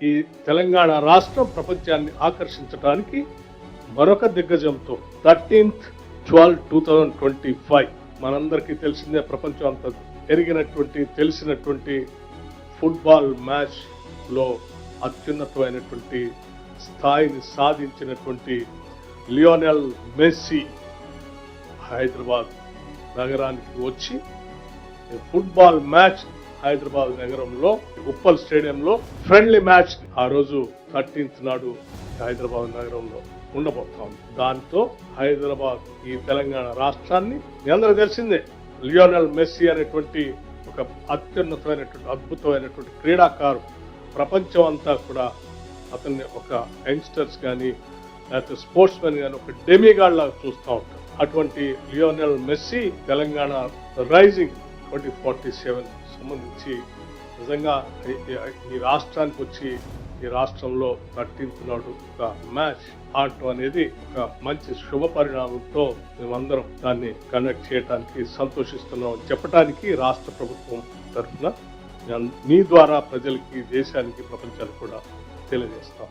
ఈ తెలంగాణ రాష్ట్రం ప్రపంచాన్ని ఆకర్షించడానికి మరొక దిగ్గజంతో thirteenth twelve two thousand twenty five మనందరికీ తెలిసిందే ప్రపంచం అంతా పెరిగినటువంటి తెలిసినటువంటి ఫుట్బాల్ మ్యాచ్లో అత్యున్నతమైనటువంటి స్థాయిని సాధించినటువంటి లియోనెల్ మెస్సీ హైదరాబాద్ నగరానికి వచ్చి ఫుట్బాల్ మ్యాచ్ హైదరాబాద్ నగరంలో ఉప్పల్ స్టేడియంలో ఫ్రెండ్లీ మ్యాచ్ ఆ రోజు థర్టీన్త్ నాడు హైదరాబాద్ నగరంలో ఉండబోతాం. దాంతో హైదరాబాద్ ఈ తెలంగాణ రాష్ట్రాన్ని మీ అందరూ తెలిసిందే. లియోనల్ మెస్సీ అనేటువంటి ఒక అత్యున్నతమైనటువంటి అద్భుతమైనటువంటి క్రీడాకారు. ప్రపంచం అంతా కూడా అతన్ని ఒక యంగ్స్టర్స్ కానీ లేకపోతే స్పోర్ట్స్ మెన్ కానీ ఒక డెమిగాడ్ లాగా చూస్తూ ఉంటారు. అటువంటి Lionel Messi Telangana rising twenty forty seven సంబంధించి నిజంగా ఈ- రాష్ట్రానికి వచ్చి ఈ రాష్ట్రంలో థర్టీన్త్ నాడు ఒక మ్యాచ్ ఆడటం అనేది ఒక మంచి శుభ పరిణామంతో మేమందరం దాన్ని కండక్ట్ చేయడానికి సంతోషిస్తున్నాం అని చెప్పడానికి రాష్ట్ర ప్రభుత్వం తరఫున మీ ద్వారా ప్రజలకి దేశానికి ప్రపంచానికి కూడా తెలియజేస్తాం.